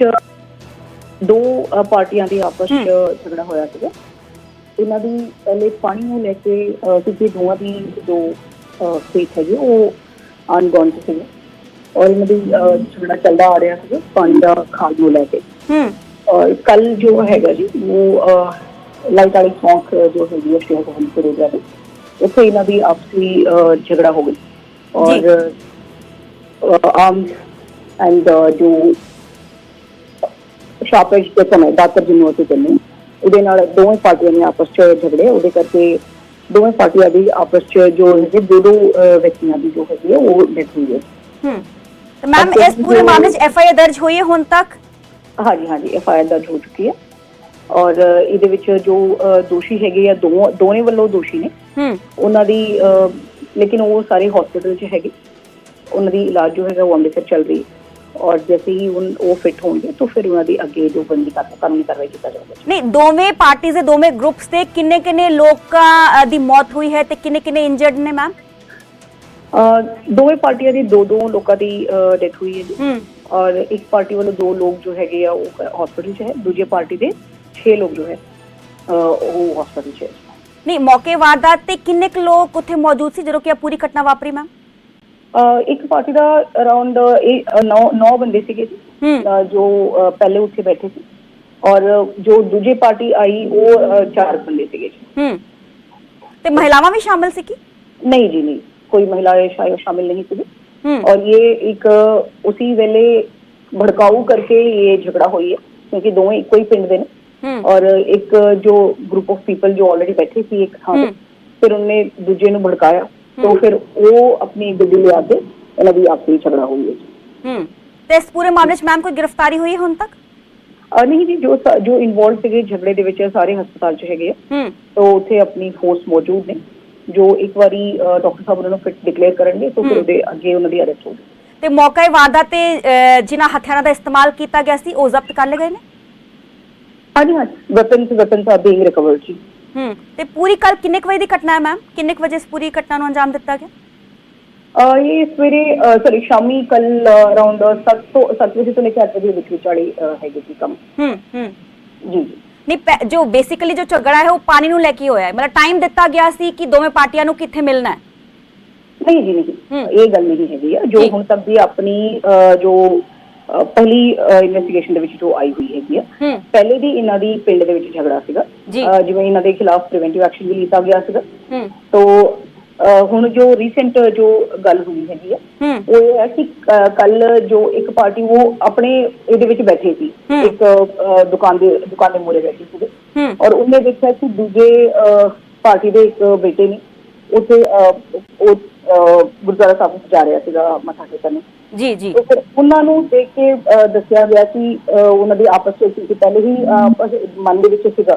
ਵਿੱਚ ਦੋ ਪਾਰਟੀਆਂ ਦੇ ਆਪਸ ਵਿੱਚ ਝਗੜਾ ਹੋਇਆ ਸੀਗਾ। ਇਹਨਾਂ ਦੀ ਪਹਿਲੇ ਪਾਣੀ ਨੂੰ ਲੈ ਕੇ ਕਿਉਂਕਿ ਦੋਵਾਂ ਦੀ ਜੋ ਸਟੇਟ ਹੈਗੀ ਉਹ ਅਨਗੌਨ ਚ ਸੀਗੇ। ਔਰ ਇਹਨਾਂ ਦੀ ਝਗੜਾ ਚੱਲਦਾ ਆ ਰਿਹਾ ਸੀਗਾ ਪਾਣੀ ਦਾ ਖਾਦ ਨੂੰ ਲੈ ਕੇ। ਹੂੰ। ਔਰ ਕੱਲ ਜੋ ਹੈਗਾ ਜੀ ਉਹ ਲਾਈਟ ਵਾਲੀ ਚੌਂਕ ਜੋ ਹੈਗੀ ਹੈ ਸ਼ਹਿਰ ਹੋਮ ਰੋਡ ਤੇ ਉੱਥੇ ਇਹਨਾਂ ਦੀ ਆਪਸੀ ਝਗੜਾ ਹੋ ਗਈ ਔਰ ਆਮ ਐਂਡ ਜੋ ਸ਼ਾਪੇਜ ਦੇ ਸਮੇਂ ਦਾਤਰ ਕਹਿੰਦੇ ਹਾਂ, ਉਹਦੇ ਨਾਲ ਦੋਵੇਂ ਪਾਰਟੀਆਂ ਨੇ ਆਪਸ 'ਚ ਝਗੜੇ ਉਹਦੇ ਕਰਕੇ ਦੋਵੇਂ ਪਾਰਟੀਆਂ ਦੀ ਆਪਸ 'ਚ ਜੋ ਹੈਗੇ ਦੋ ਦੋ ਵਿਅਕਤੀਆਂ ਦੀ ਜੋ ਹੈਗੀ ਹੈ ਉਹ ਡੈਥ ਹੋਈ ਹੈ। ਹੂੰ। ਤੇ ਮੈਮ ਇਸ ਪੂਰੇ ਮਾਮਲੇ 'ਚ ਐਫ ਆਈ ਆਰ ਦਰਜ ਹੋਈ ਹੈ ਹੁਣ ਤੱਕ? ਹਾਂਜੀ ਹਾਂਜੀ ਐਫ ਆਈ ਆਰ ਦਰਜ ਹੋ ਚੁੱਕੀ ਹੈ। ਔਰ ਇਹਦੇ ਵਿੱਚ ਜੋ ਦੋਸ਼ੀ ਹੈਗੇ ਆ ਦੋ ਦੋਨੇ ਵੱਲੋਂ ਦੋਸ਼ੀ ਨੇ। ਹੂੰ। ਉਹਨਾਂ ਦੀ ਲੇਕਿਨ ਉਹ ਸਾਰੇ ਹਸਪੀਟਲ 'ਚ ਹੈਗੇ। ਉਹਨਾਂ ਦੀ ਇਲਾਜ ਜੋ ਹੈਗਾ ਉਹ ਅੰਮ੍ਰਿਤਸਰ ਚੱਲ ਰਹੀ ਹੈ। ਔਰ ਜੈਸੇ ਹੀ ਉਨ ਉਹ ਫਿੱਟ ਹੋਣਗੇ ਤਾਂ ਫਿਰ ਉਹਨਾਂ ਦੀ ਅੱਗੇ ਜੋ ਬੰਦੀ ਕਰ ਕਾਨੂੰਨੀ ਕਾਰਵਾਈ ਕੀਤਾ ਜਾਊਗਾ ਨਹੀਂ ਦੋਵੇਂ ਪਾਰਟੀਆਂ ਦੇ ਦੋਵੇਂ ਗਰੁੱਪਸ ਤੇ ਕਿੰਨੇ ਕਿੰਨੇ ਲੋਕਾਂ ਅ, ਦੀ ਮੌਤ ਹੋਈ ਹੈ ਤੇ ਕਿੰਨੇ ਕਿੰਨੇ ਇੰਜਰਡ ਨੇ ਮੈਮ ਅ, ਦੋਵੇਂ ਪਾਰਟੀਆਂ ਦੀ ਦੋ ਦੋ ਲੋਕਾਂ ਦੀ ਡੈਥ ਹੋਈ ਹੈ ਜੀ ਹੂੰ ਔਰ ਇੱਕ ਪਾਰਟੀ ਵੱਲੋਂ ਦੋ ਲੋਕ ਜੋ ਹੈਗੇ ਆ ਉਹ ਹਸਪੀਟਲ 'ਚ ਹੈ ਦੂਜੇ ਪਾਰਟੀ ਦੇ 6 ਲੋਕ ਜੋ ਹੈ ਅ, ਉਹ ਹਸਪੀਟਲ 'ਚ ਹੈ ਨਹੀਂ ਮੌਕੇ ਵਾਰਦਾਤ ਤੇ ਕਿੰਨੇ ਕੁ ਲੋਕ ਉੱਥੇ ਮੌਜੂਦ ਸੀ ਜਦੋਂ ਕਿ ਇਹ ਪੂਰੀ ਘਟਨਾ ਵਾਪਰੀ ਮੈਮ ਇੱਕ ਪਾਰਟੀ ਦਾ ਅਰਾਊਂਡ 9 ਬੰਦੇ ਸੀਗੇ। ਜੀ ਜੋ ਪਹਿਲੇ ਉੱਥੇ ਬੈਠੇ ਸੀ। ਔਰ ਜੋ ਦੂਜੀ ਪਾਰਟੀ ਆਈ ਉਹ ਚਾਰ ਬੰਦੇ ਸੀਗੇ। ਜੀ ਹੂੰ। ਤੇ ਮਹਿਲਾਵਾਂ ਵੀ ਸ਼ਾਮਿਲ ਸੀ ਕੀ ਨਹੀਂ ਜੀ ਨਹੀਂ। ਕੋਈ ਮਹਿਲਾ ਸ਼ਾਇਦ ਸ਼ਾਮਿਲ ਨਹੀਂ ਸੀਗੀ। ਹੂੰ। और ये एक उसी वेले भड़काऊ करके ये झगड़ा हुई है क्योंकि दोनों एक ही पिंड में हैं और एक जो ग्रुप ऑफ पीपल जो ऑलरेडी बैठे थी एक हाँ फिर उनने दूजे ਨੂੰ ਭੜਕਾਇਆ। ਤਾਂ ਫਿਰ ਉਹ ਆਪਣੀ ਗੱਡੀ ਲਿਆ ਕੇ ਇਹਨਾਂ ਦੀ ਆਪਸੀ ਝਗੜਾ ਹੋਈ ਹੈ ਜੀ ਹੂੰ ਤੇ ਇਸ ਪੂਰੇ ਮਾਮਲੇ 'ਚ ਮੈਮ ਕੋਈ ਗ੍ਰਿਫਤਾਰੀ ਹੋਈ ਹੈ ਹੁਣ ਤੱਕ ਅਹ ਨਹੀਂ ਜੀ ਜੋ ਸ- ਜੋ ਇਨਵੋਲਡ ਸੀਗੇ ਝਗੜੇ ਦੇ ਵਿੱਚ ਸਾਰੇ ਹਸਪਤਾਲ 'ਚ ਹੈਗੇ ਆ ਹੂੰ ਤਾਂ ਉੱਥੇ ਆਪਣੀ ਫੋਰਸ ਮੌਜੂਦ ਨੇ ਜੋ ਇੱਕ ਵਾਰੀ ਡਾਕਟਰ ਸਾਹਿਬ ਉਹਨਾਂ ਨੂੰ ਫਿਟ ਡਿਕਲੇਅਰ ਕਰਨਗੇ ਤਾਂ ਫਿਰ। ਉਹਦੇ ਅੱਗੇ ਉਹਨਾਂ ਦੀ ਅਰੈਸਟ ਹੋਊਗੀ ਤੇ ਮੌਕੇ ਵਾਰਦਾਤ ਤੇ ਜਿਨ੍ਹਾਂ ਹਥਿਆਰਾਂ ਦਾ ਇਸਤੇਮਾਲ ਕੀਤਾ ਗਿਆ ਸੀ ਉਹ ਜ਼ਬਤ ਕਰ ਲਏ ਗਏ ਨੇ ਹਾਂਜੀ ਹਾਂਜੀ weapons weapons are being recovered ਜੀ ਹੂੰ ਤੇ ਪੂਰੀ ਕੱਲ ਕਿੰਨੇ ਕੁ ਵਜੇ ਦੀ ਘਟਨਾ ਹੈ ਮੈਮ? ਕਿੰਨੇ ਕੁ ਵਜੇ ਇਸ ਪੂਰੀ ਘਟਨਾ ਨੂੰ ਅੰਜਾਮ ਦਿੱਤਾ ਗਿਆ? ਅਹ ਇਹ ਸਵੇਰੇ ਸੌਰੀ ਸ਼ਾਮੀ ਕੱਲ ਅਰਾਊਂਡ 7 ਤੋਂ 7 ਵਜੇ ਤੋਂ ਲੈ ਕੇ 8 ਵਜੇ ਦੇ ਵਿੱਚ ਵਿਚਾਲੇ ਹੈਗੇ ਸੀ ਕੰਮ। ਹੂੰ ਹੂੰ। ਜੀ। ਜੀ ਨਹੀਂ ਪੈ- ਜੋ ਬੇਸਿਕਲੀ ਜੋ ਝਗੜਾ ਹੈ ਉਹ ਪਾਣੀ ਨੂੰ ਲੈ ਕੇ ਹੋਇਆ ਹੈ। ਮਤਲਬ ਟਾਈਮ ਦਿੱਤਾ ਗਿਆ ਸੀ ਕਿ ਦੋਵੇਂ ਪਾਰਟੀਆਂ ਨੂੰ ਕਿੱਥੇ ਮਿਲਣਾ ਹੈ? ਨਹੀਂ ਜੀ ਨਹੀਂ। ਇਹ ਗੱਲ ਨਹੀਂ ਹੈਗੀ ਆ। ਜੋ ਜੀ। ਹੁਣ ਤੱਕ ਦੀ ਆਪਣੀ ਜੋ ਪਹਿਲੀ ਇਨਵੈਸਟੀਗੇਸ਼ਨ ਦੇ ਵਿੱਚ ਜੋ ਆਈ ਹੋਈ ਹੈਗੀ ਹੂੰ। ਪਹਿਲੇ ਦੀ ਇਹਨਾਂ ਦੀ ਪਿੰਡ ਦੇ ਵਿੱਚ ਝਗੜਾ ਸੀਗਾ। ਜਿਵੇਂ ਇਹਨਾਂ ਦੇ ਖਿਲਾਫ ਪ੍ਰੀਵੈਂਟਿਵ ਐਕਸ਼ਨ ਵੀ ਲਿੱਤਾ ਗਿਆ ਸੀਗਾ। ਤੋ ਹੁਣ ਜੋ ਰੀਸੈਂਟ ਜੋ ਗੱਲ ਹੋਈ ਹੈਗੀ ਆ ਉਹ ਇਹ ਹੈ ਕਿ ਕੱਲ ਜੋ ਇੱਕ ਪਾਰਟੀ ਉਹ ਆਪਣੇ ਇਹਦੇ ਵਿੱਚ ਬੈਠੇ ਸੀ। ਇੱਕ ਦੁਕਾਨ ਦੇ ਦੁਕਾਨ ਦੇ ਮੂਹਰੇ ਬੈਠੇ ਸੀਗੇ। ਔਰ ਉਹਨੇ ਦੇਖਿਆ ਕਿ ਦੂਜੇ ਪਾਰਟੀ ਦੇ ਇੱਕ ਬੇਟੇ ਨੇ ਉੱਥੇ ਉਹ ਗੁਰਦੁਆਰਾ ਸਾਹਿਬ ਜਾ ਰਿਹਾ ਸੀਗਾ ਮੱਥਾ ਟੇਕਣ। ਜੀ ਜੀ ਤੇ ਫਿਰ ਉਹਨਾਂ ਨੂੰ ਦੇਖ ਕੇ ਅਹ, ਦੱਸਿਆ ਗਿਆ ਕਿ ਅਹ, ਉਹਨਾਂ ਦੀ ਆਪਸ ਵਿੱਚ ਸੀ ਪਹਿਲੇ ਹੀ ਅਹ, ਆਪਸ ਮਨ ਦੇ ਵਿੱਚ ਸੀਗਾ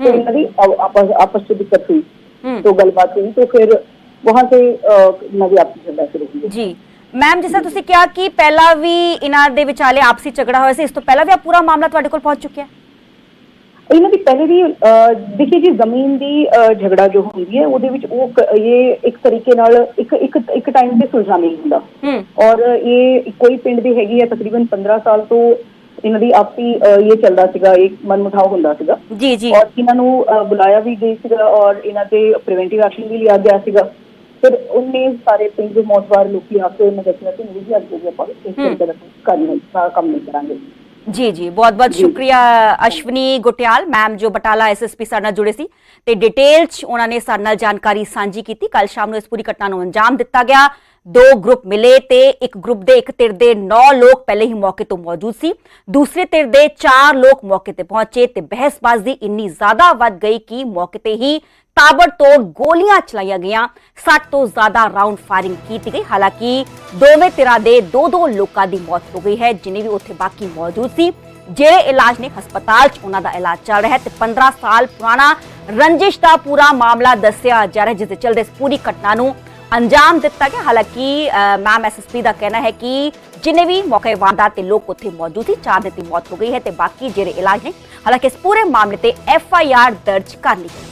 ਤੇ ਹਮ। ਇਹਨਾਂ ਦੀ ਆਪ- ਆਪਸ ਆਪਸ ਵਿੱਚ ਦਿੱਕਤ हुई हम्म। तो गलबात हुई तो फिर वहां से अह, ਇਹਨਾਂ ਦੀ ਆਪਸੀ ਝਗੜਾ ਸ਼ੁਰੂ ਹੋਈ ਜੀ ਮੈਮ ਜਿਸ ਤਰ੍ਹਾਂ ਤੁਸੀਂ ਕਿਹਾ ਕਿ ਪਹਿਲਾਂ ਵੀ ਇਹਨਾਂ ਦੇ ਵਿਚਾਲੇ ਆਪਸੀ ਝਗੜਾ ਹੋਇਆ ਸੀ ਇਸ ਤੋਂ ਪਹਿਲਾਂ ਵੀ ਇਹ ਪੂਰਾ ਮਾਮਲਾ ਤੁਹਾਡੇ ਕੋਲ ਪਹੁੰਚ ਚੁੱਕਿਆ ਹੈ ਇਹਨਾਂ ਦੀ ਪਹਿਲੇ ਦੀ ਦੇਖੀਏ ਜੀ ਜ਼ਮੀਨ ਦੀ ਝਗੜਾ ਜੋ ਹੁੰਦੀ ਹੈ ਉਹਦੇ ਵਿੱਚ ਉਹ ਇਹ ਇੱਕ ਤਰੀਕੇ ਨਾਲ ਇੱਕ ਇੱਕ ਇੱਕ ਟਾਈਮ ਤੇ ਸੁਲਝਾ ਨਹੀਂ ਹੁੰਦਾ। ਔਰ ਇਹ ਕੋਈ ਪਿੰਡ ਦੀ ਹੈਗੀ ਹੈ ਤਕਰੀਬਨ 15 ਸਾਲ ਤੋਂ ਇਹਨਾਂ ਦੀ ਅਹ, ਇਹ ਚੱਲਦਾ ਸੀਗਾ ਇੱਕ ਮਨਮੁਠਾਓ ਹੁੰਦਾ ਸੀਗਾ। ਜੀ ਜੀ। ਔਰ ਇਹਨਾਂ ਨੂੰ ਬੁਲਾਇਆ ਵੀ ਗਈ ਸੀਗਾ ਔਰ ਇਹਨਾਂ ਤੇ ਪ੍ਰੀਵੈਂਟਿਵ ਐਕਸ਼ਨ ਵੀ ਲਿਆ ਗਿਆ ਸੀਗਾ। ਫਿਰ ਉਹਨੇ ਸਾਰੇ ਪਿੰਡ ਦੇ ਮੌਤਵਾਰ ਲੋਕੀ ਆ ਕੇ ਉਹਨਾਂ ਦੱਸਿਆ ਕਿ ਨਹੀਂ ਜੀ ਅੱਗੇ ਆਪਾਂ ਇਸ। ਤਰੀਕੇ ਦਾ ਕੰਮ ਨਹੀਂ ਕਰਾਂਗੇ। ਜੀ ਜੀ ਬਹੁਤ ਬਹੁਤ। ਸ਼ੁਕਰੀਆ ਅਸ਼ਵਨੀ ਗੁਟਿਆਲ ਮੈਮ ਜੋ ਬਟਾਲਾ ਐਸਐਸਪੀ ਸਾਡੇ ਨਾਲ ਜੁੜੇ ਸੀ। ਤੇ ਡਿਟੇਲ ਚ ਉਹਨਾਂ ਨੇ ਸਾਡੇ ਨਾਲ ਜਾਣਕਾਰੀ ਸਾਂਝੀ ਕੀਤੀ। ਕੱਲ ਸ਼ਾਮ ਨੂੰ ਇਸ ਪੂਰੀ ਘਟਨਾ ਨੂੰ ਅੰਜਾਮ ਦਿੱਤਾ ਗਿਆ। ਦੋ ਗਰੁੱਪ ਮਿਲੇ ਤੇ ਇੱਕ ਗਰੁੱਪ ਦੇ ਇੱਕ ਧਿਰ ਦੇ 9 ਲੋਕ ਪਹਿਲੇ ਹੀ ਮੌਕੇ ਤੋਂ ਮੌਜੂਦ ਸੀ। ਦੂਸਰੇ ਧਿਰ ਦੇ 4 ਲੋਕ ਮੌਕੇ ਤੇ ਪਹੁੰਚੇ ਤੇ ਬਹਿਸਬਾਜ਼ੀ ਇੰਨੀ ਜ਼ਿਆਦਾ ਵੱਧ ਗਈ ਕਿ ਮੌਕੇ ਤੇ ਹੀ ਤਾਬੜਤੋੜ ਗੋਲੀਆਂ ਚਲਾਈਆਂ ਗਈਆਂ। 60 ਤੋਂ ਜ਼ਿਆਦਾ ਰਾਉਂਡ ਫਾਇਰਿੰਗ ਕੀਤੀ ਗਈ। ਹਾਲਾਂਕਿ ਦੋਵੇਂ ਧਿਰਾਂ ਦੇ ਦੋ ਦੋ ਲੋਕਾਂ ਦੀ ਮੌਤ ਹੋ ਗਈ ਹੈ ਜਿਨੇ ਵੀ ਉੱਥੇ ਬਾਕੀ ਮੌਜੂਦ ਸੀ। ਜਿਹੜੇ ਇਲਾਜ ਨੇ ਹਸਪਤਾਲ 'ਚ ਉਹਨਾਂ ਦਾ ਇਲਾਜ ਚੱਲ ਰਿਹਾ ਹੈ ਤੇ 15 ਸਾਲ ਪੁਰਾਣਾ ਰੰਜਿਸ਼ ਦਾ ਪੂਰਾ ਮਾਮਲਾ ਦੱਸਿਆ ਜਾ ਰਿਹਾ ਜਿਸ ਦੇ ਚਲਦੇ ਇਸ ਪੂਰੀ ਘਟਨਾ ਨੂੰ ਅੰਜਾਮ ਦਿੱਤਾ ਗਿਆ। ਹਾਲਾਂਕਿ ਅ, ਮੈਮ ਐਸਐਸਪੀ ਦਾ ਕਹਿਣਾ ਹੈ ਕਿ ਜਿਨੇ ਵੀ ਮੌਕੇ ਵਾਰਦਾਤ ਤੇ ਲੋਕ ਉੱਥੇ ਮੌਜੂਦ ਸੀ ਚਾਰ ਦੀ ਮੌਤ ਹੋ ਗਈ ਹੈ ਤੇ ਬਾਕੀ ਜਿਹੜੇ ਇਲਾਜ ਨੇ ਹਾਲਾਂਕਿ ਇਸ ਪੂਰੇ ਮਾਮਲੇ ਤੇ ਐਫ ਆਈ ਆਰ ਦਰਜ ਕਰ ਲਈ ਗਈ